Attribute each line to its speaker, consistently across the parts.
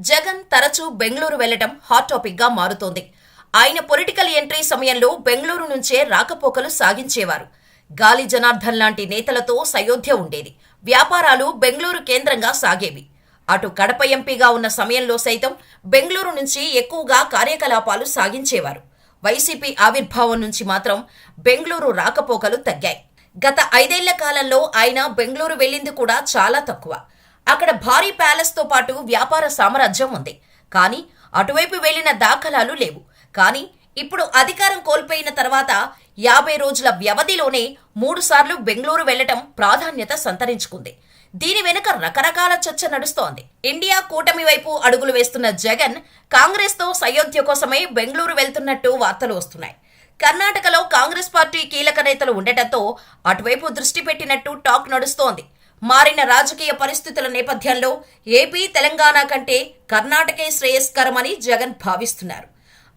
Speaker 1: జగన్ తరచూ బెంగళూరు వెళ్ళడం హాట్ టాపిక్గా మారుతోంది. ఆయన పొలిటికల్ ఎంట్రీ సమయంలో బెంగళూరు నుంచే రాకపోకలు సాగించేవారు. గాలి జనార్దన్ లాంటి నేతలతో సయోధ్య ఉండేది. వ్యాపారాలు బెంగళూరు కేంద్రంగా సాగేవి. అటు కడప ఎంపీగా ఉన్న సమయంలో సైతం బెంగళూరు నుంచి ఎక్కువగా కార్యకలాపాలు సాగించేవారు. వైసీపీ ఆవిర్భావం నుంచి మాత్రం బెంగళూరు రాకపోకలు తగ్గాయి. గత ఐదేళ్ళ కాలంలో ఆయన బెంగళూరు వెళ్ళింది కూడా చాలా తక్కువ. అక్కడ భారీ ప్యాలెస్తో పాటు వ్యాపార సామ్రాజ్యం ఉంది. కానీ అటువైపు వెళ్ళిన దాఖలాలు లేవు. కానీ ఇప్పుడు అధికారం కోల్పోయిన తర్వాత యాభై రోజుల వ్యవధిలోనే మూడుసార్లు బెంగళూరు వెళ్ళటం ప్రాధాన్యత సంతరించుకుంది. దీని వెనుక రకరకాల చర్చ నడుస్తోంది. ఇండియా కూటమి వైపు అడుగులు వేస్తున్న జగన్ కాంగ్రెస్తో సయోధ్య కోసమే బెంగళూరు వెళ్తున్నట్టు వార్తలు వస్తున్నాయి. కర్ణాటకలో కాంగ్రెస్ పార్టీ కీలక నేతలు ఉండటంతో అటువైపు దృష్టి పెట్టినట్టు టాక్ నడుస్తోంది. మారిన రాజకీయ పరిస్థితుల నేపథ్యంలో ఏపీ తెలంగాణ కంటే కర్ణాటకే శ్రేయస్కరమని జగన్ భావిస్తున్నారు.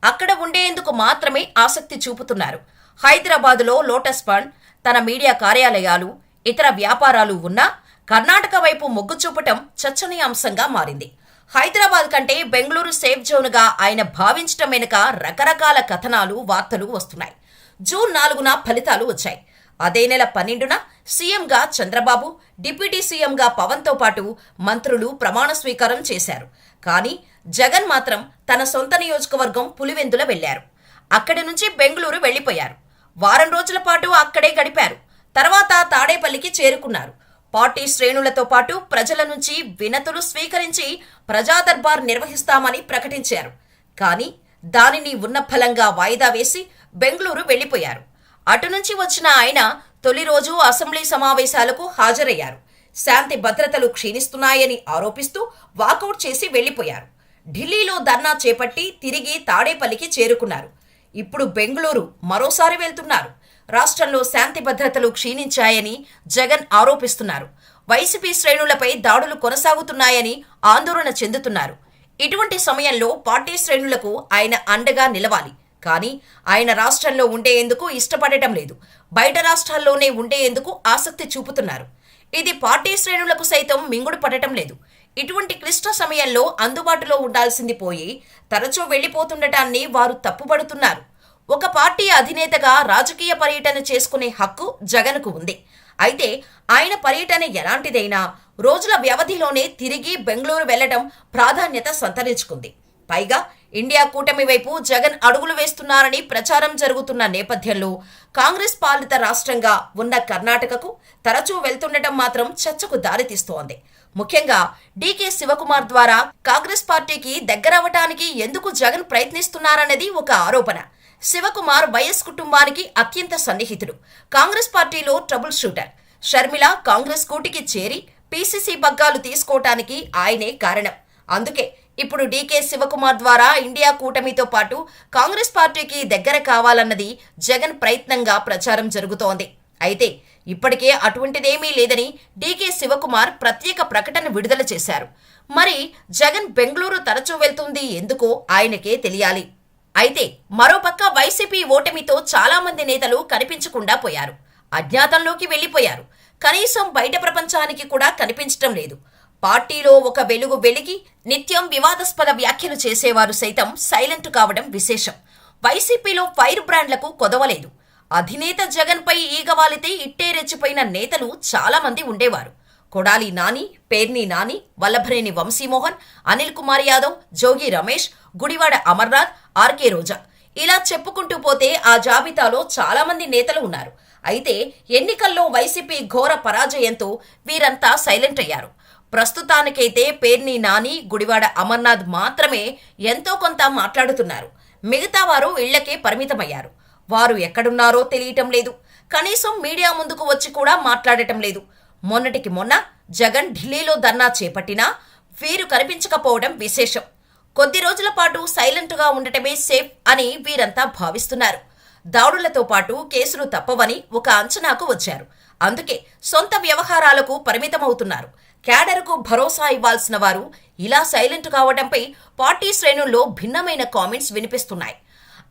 Speaker 1: అక్కడ ఉండేందుకు మాత్రమే ఆసక్తి చూపుతున్నారు. హైదరాబాదులో లోటస్ ఫండ్ తన మీడియా కార్యాలయాలు ఇతర వ్యాపారాలు ఉన్నా కర్ణాటక వైపు మొగ్గు చూపటం చర్చనీయాంశంగా మారింది. హైదరాబాద్ కంటే బెంగళూరు సేఫ్ జోన్గా ఆయన భావించటం వెనుక రకరకాల కథనాలు వార్తలు వస్తున్నాయి. జూన్ నాలుగున ఫలితాలు వచ్చాయి. అదే నెల పన్నెండున సీఎంగా చంద్రబాబు డిప్యూటీ సీఎంగా పవన్తో పాటు మంత్రులు ప్రమాణ స్వీకారం చేశారు. కానీ జగన్ మాత్రం తన సొంత నియోజకవర్గం పులివెందుల వెళ్ళారు అక్కడి నుంచి బెంగళూరు వెళ్ళిపోయారు వారం రోజుల పాటు అక్కడే గడిపారు. తర్వాత తాడేపల్లికి చేరుకున్నారు. పార్టీ శ్రేణులతో పాటు ప్రజల నుంచి వినతులు స్వీకరించి ప్రజాదర్బార్ నిర్వహిస్తామని ప్రకటించారు. కానీ దానిని ఉన్న ఫలంగా వాయిదా వేసి బెంగళూరు వెళ్ళిపోయారు అటు నుంచి వచ్చిన ఆయన తొలి రోజు అసెంబ్లీ సమావేశాలకు హాజరయ్యారు. శాంతి భద్రతలు క్షీణిస్తున్నాయని ఆరోపిస్తూ వాకౌట్ చేసి వెళ్ళిపోయారు ఢిల్లీలో ధర్నా చేపట్టి తిరిగి తాడేపల్లికి చేరుకున్నారు. ఇప్పుడు బెంగళూరు మరోసారి వెళ్తున్నారు. రాష్ట్రంలో శాంతి భద్రతలు క్షీణించాయని జగన్ ఆరోపిస్తున్నారు. వైసీపీ శ్రేణులపై దాడులు కొనసాగుతున్నాయని ఆందోళన చెందుతున్నారు. ఇటువంటి సమయంలో పార్టీ శ్రేణులకు ఆయన అండగా నిలవాలి. కానీ ఆయన రాష్ట్రంలో ఉండేందుకు ఇష్టపడటం లేదు. బయట రాష్ట్రాల్లోనే ఉండేందుకు ఆసక్తి చూపుతున్నారు. ఇది పార్టీ శ్రేణులకు సైతం మింగుడు పడటం లేదు. ఇటువంటి క్లిష్ట సమయంలో అందుబాటులో ఉండాల్సింది పోయి తరచూ వెళ్ళిపోతుండటాన్ని వారు తప్పుపడుతున్నారు. ఒక పార్టీ అధినేతగా రాజకీయ పర్యటన చేసుకునే హక్కు జగన్కు ఉంది. అయితే ఆయన పర్యటన ఎలాంటిదైనా రోజుల వ్యవధిలోనే తిరిగి బెంగళూరు వెళ్ళడం ప్రాధాన్యత సంతరించుకుంది. పైగా ఇండియా కూటమి వైపు జగన్ అడుగులు వేస్తున్నారని ప్రచారం జరుగుతున్న నేపథ్యంలో కాంగ్రెస్ పాలిత రాష్ట్రంగా ఉన్న కర్ణాటకకు తరచూ వెళ్తుండటం మాత్రం చర్చకు దారితీస్తోంది ముఖ్యంగా డీకే శివకుమార్ ద్వారా కాంగ్రెస్ పార్టీకి దగ్గరవటానికి ఎందుకు జగన్ ప్రయత్నిస్తున్నారన్నది ఒక ఆరోపణ. శివకుమార్ వైఎస్ కుటుంబానికి అత్యంత సన్నిహితుడు. కాంగ్రెస్ పార్టీలో ట్రబుల్ షూటర్. షర్మిల కాంగ్రెస్ కూటికి చేరి పీసీసీ బగ్గాలు తీసుకోవటానికి ఆయనే కారణం. అందుకే ఇప్పుడు డీకే శివకుమార్ ద్వారా ఇండియా కూటమితో పాటు కాంగ్రెస్ పార్టీకి దగ్గర కావాలన్నది జగన్ ప్రయత్నంగా ప్రచారం జరుగుతోంది. అయితే ఇప్పటికే అటువంటిదేమీ లేదని డీకే శివకుమార్ ప్రత్యేక ప్రకటన విడుదల చేశారు. మరి జగన్ బెంగళూరు తరచూ వెళ్తుంది ఎందుకో ఆయనకే తెలియాలి. అయితే మరోపక్క వైసీపీ ఓటమితో చాలామంది నేతలు కనిపించకుండా పోయారు. అజ్ఞాతంలోకి వెళ్ళిపోయారు కనీసం బయట ప్రపంచానికి కూడా కనిపించటం లేదు. పార్టీలో ఒక వెలుగు వెలిగి నిత్యం వివాదాస్పద వ్యాఖ్యలు చేసేవారు సైతం సైలెంట్ కావడం విశేషం. వైసీపీలో ఫైర్ బ్రాండ్లకు కొదవలేదు. అధినేత జగన్పై ఈగవాలితే ఇట్టే రెచ్చిపోయిన నేతలు చాలామంది ఉండేవారు. Kodali Nani Perni Nani Vallabhaneni Vamsi Mohan Anil Kumar Yadav Jogi Ramesh Gudivada Amarnath R K Roja. ఇలా చెప్పుకుంటూ పోతే ఆ జాబితాలో చాలామంది నేతలు ఉన్నారు. అయితే ఎన్నికల్లో వైసీపీ ఘోర పరాజయంతో వీరంతా సైలెంట్ అయ్యారు. ప్రస్తుతానికైతే పేర్ని నాని గుడివాడ అమర్నాథ్ మాత్రమే ఎంతో కొంత మాట్లాడుతున్నారు. మిగతా వారు ఇళ్ళకే పరిమితమయ్యారు. వారు ఎక్కడున్నారో తెలియటం లేదు. కనీసం మీడియా ముందుకు వచ్చి కూడా మాట్లాడటం లేదు. మొన్నటికి మొన్న జగన్ ఢిల్లీలో ధర్నా చేపట్టినా వీరు కనిపించకపోవడం విశేషం. కొద్ది రోజుల పాటు సైలెంట్గా ఉండటమే సేఫ్ అని వీరంతా భావిస్తున్నారు. దాడులతో పాటు కేసులు తప్పవని ఒక అంచనాకు వచ్చారు. అందుకే సొంత వ్యవహారాలకు పరిమితమవుతున్నారు. క్యాడర్కు భరోసా ఇవ్వాల్సిన వారు ఇలా సైలెంట్ కావడంపై పార్టీ శ్రేణుల్లో భిన్నమైన కామెంట్స్ వినిపిస్తున్నాయి.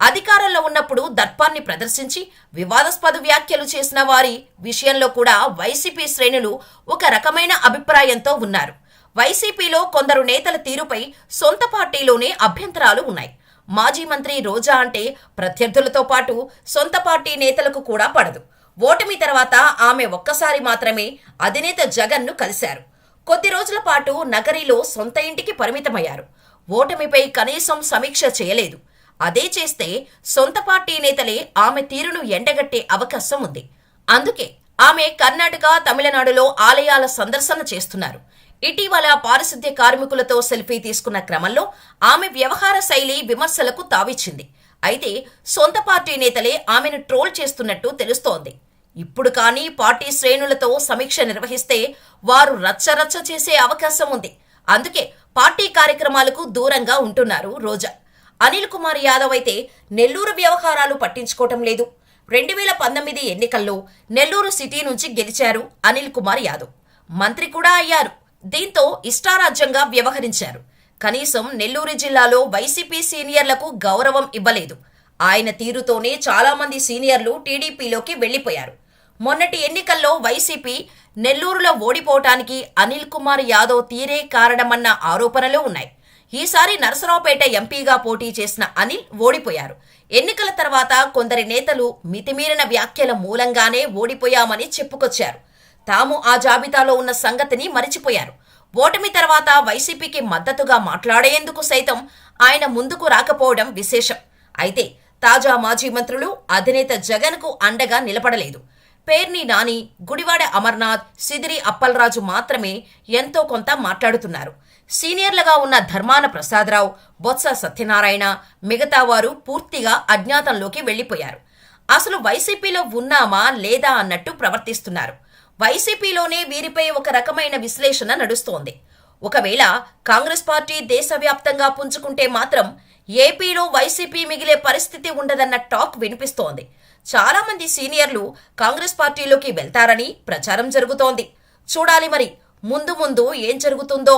Speaker 1: అధికారంలో ఉన్నప్పుడు దర్పాన్ని ప్రదర్శించి వివాదాస్పద వ్యాఖ్యలు చేసిన వారి విషయంలో కూడా వైసీపీ శ్రేణులు ఒక రకమైన అభిప్రాయంతో ఉన్నారు. వైసీపీలో కొందరు నేతల తీరుపై సొంత పార్టీలోనే అభ్యంతరాలు ఉన్నాయి. మాజీ మంత్రి రోజా అంటే ప్రత్యర్థులతో పాటు సొంత పార్టీ నేతలకు కూడా పడదు. ఓటమి తర్వాత ఆమె ఒక్కసారి మాత్రమే అధినేత జగన్ను కలిశారు. కొద్ది రోజుల పాటు నగరిలో సొంత ఇంటికి పరిమితమయ్యారు. ఓటమిపై కనీసం సమీక్ష చేయలేదు. అదే చేస్తే సొంత పార్టీ నేతలే ఆమె తీరును ఎండగట్టే అవకాశం ఉంది. అందుకే ఆమె కర్ణాటక తమిళనాడులో ఆలయాల సందర్శన చేస్తున్నారు. ఇటీవల పారిశుద్ధ్య కార్మికులతో సెల్ఫీ తీసుకున్న క్రమంలో ఆమె వ్యవహార శైలి విమర్శలకు తావిచ్చింది. అయితే సొంత పార్టీ నేతలే ఆమెను ట్రోల్ చేస్తున్నట్టు తెలుస్తోంది. ఇప్పుడు కానీ పార్టీ శ్రేణులతో సమీక్ష నిర్వహిస్తే వారు రచ్చరచ్చ చేసే అవకాశం ఉంది. అందుకే పార్టీ కార్యక్రమాలకు దూరంగా ఉంటున్నారు రోజా. అనిల్ కుమార్ యాదవ్ అయితే నెల్లూరు వ్యవహారాలు పట్టించుకోవటం లేదు. రెండు వేల పంతొమ్మిది ఎన్నికల్లో నెల్లూరు సిటీ నుంచి గెలిచారు అనిల్ కుమార్ యాదవ్. మంత్రి కూడా అయ్యారు. దీంతో ఇష్టారాజ్యంగా వ్యవహరించారు. కనీసం నెల్లూరు జిల్లాలో వైసీపీ సీనియర్లకు గౌరవం ఇవ్వలేదు. ఆయన తీరుతోనే చాలామంది సీనియర్లు టీడీపీలోకి వెళ్ళిపోయారు మొన్నటి ఎన్నికల్లో వైసీపీ నెల్లూరులో ఓడిపోవటానికి అనిల్ కుమార్ యాదవ్ తీరే కారణమన్న ఆరోపణలు ఉన్నాయి. ఈసారి నరసరావుపేట ఎంపీగా పోటీ చేసిన అనిల్ ఓడిపోయారు. ఎన్నికల తర్వాత కొందరి నేతలు మితిమీరిన వ్యాఖ్యల మూలంగానే ఓడిపోయామని చెప్పుకొచ్చారు. తాము ఆ జాబితాలో ఉన్న సంగతిని మరిచిపోయారు. ఓటమి తర్వాత వైసీపీకి మద్దతుగా మాట్లాడేందుకు సైతం ఆయన ముందుకు రాకపోవడం విశేషం. అయితే తాజా మాజీ మంత్రులు అధినేత జగన్కు అండగా నిలబడలేదు. పేర్ని నాని గుడివాడ అమర్నాథ్ సిదిరి అప్పలరాజు మాత్రమే ఎంతో కొంత మాట్లాడుతున్నారు. సీనియర్లుగా ఉన్న ధర్మాన ప్రసాదరావు బొత్స సత్యనారాయణ మిగతా వారు పూర్తిగా అజ్ఞాతంలోకి వెళ్ళిపోయారు అసలు వైసీపీలో ఉన్నామా లేదా అన్నట్టు ప్రవర్తిస్తున్నారు. వైసీపీలోనే వీరిపై ఒక రకమైన విశ్లేషణ నడుస్తోంది. ఒకవేళ కాంగ్రెస్ పార్టీ దేశవ్యాప్తంగా పుంజుకుంటే మాత్రం ఏపీలో వైసీపీ మిగిలే పరిస్థితి ఉండదన్న టాక్ వినిపిస్తోంది. చాలా మంది సీనియర్లు కాంగ్రెస్ పార్టీలోకి వెళ్తారని ప్రచారం జరుగుతోంది. చూడాలి మరి ముందు ముందు ఏం జరుగుతుందో.